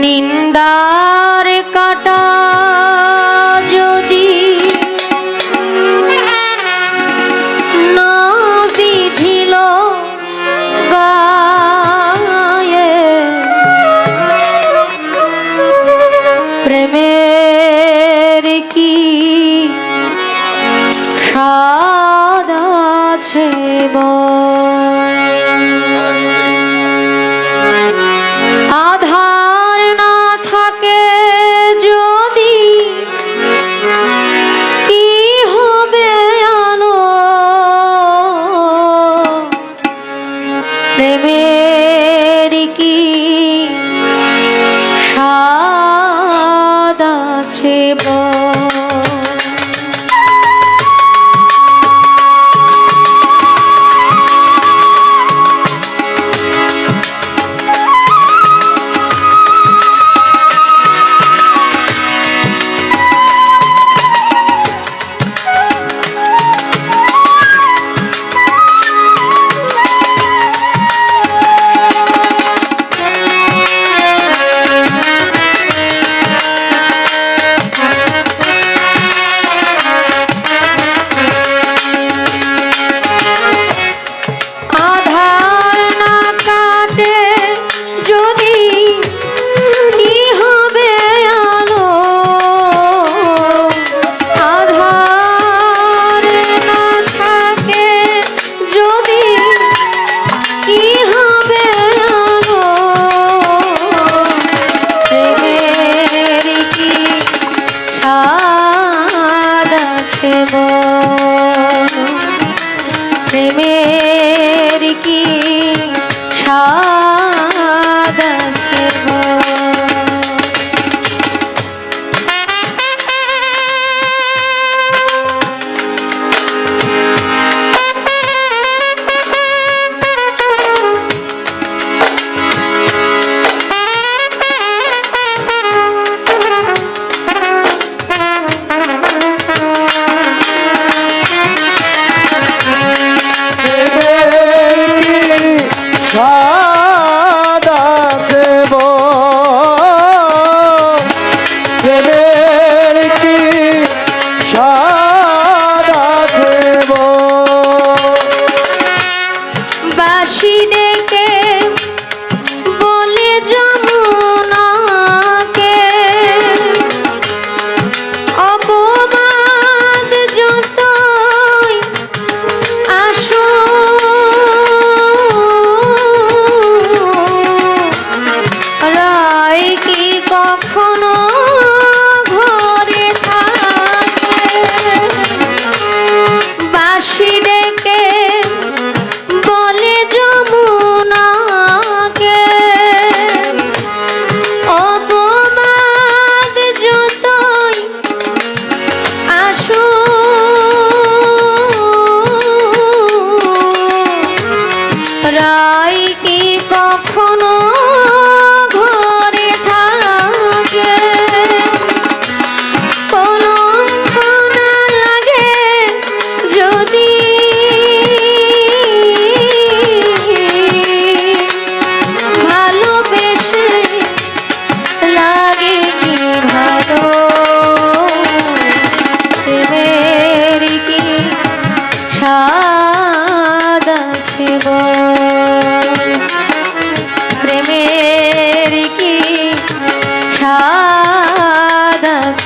নিন্দার কাটা প্রেমের কি স্বাদ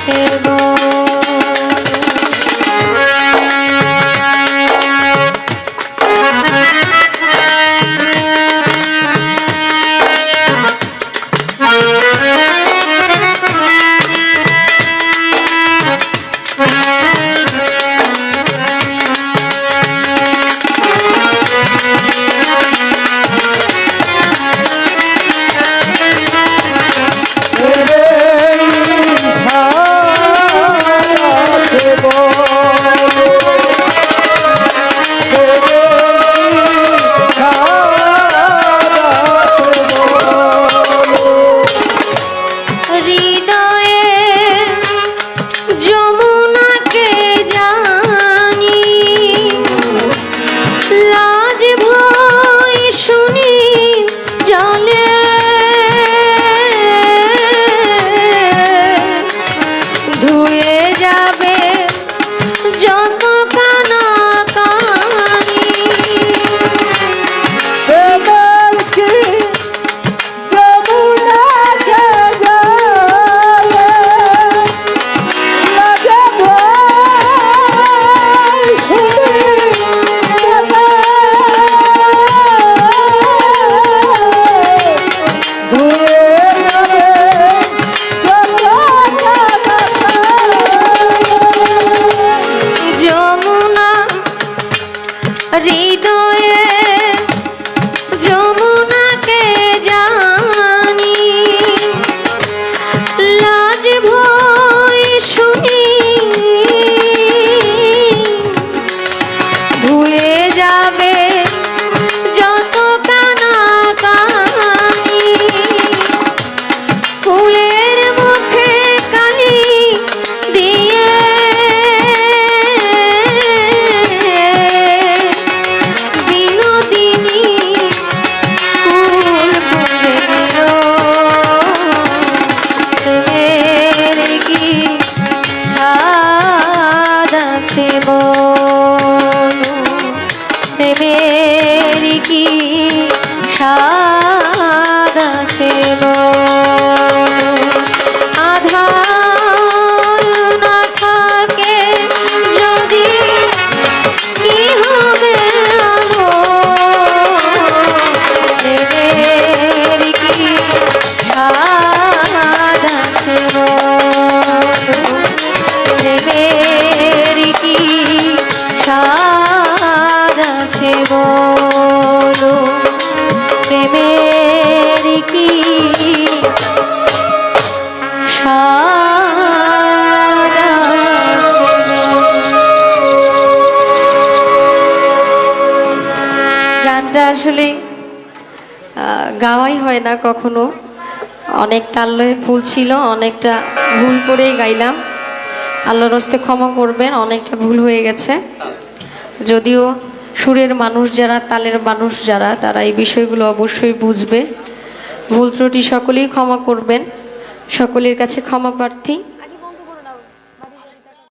স্বাদ আছে প্রেমের কি সা গানটা আসলে গাওয়াই হয় না কখনো। অনেক তাল ভুল ছিল, অনেকটা ভুল করেই গাইলাম। আল্লাহর হস্তে ক্ষমা করবেন, অনেকটা ভুল হয়ে গেছে। যদিও সুরের মানুষ যারা, তালের মানুষ যারা, তারা এই বিষয়গুলো অবশ্যই বুঝবে। ভুল ত্রুটি সকলেই ক্ষমা করবেন। সকলের কাছে ক্ষমা প্রার্থী।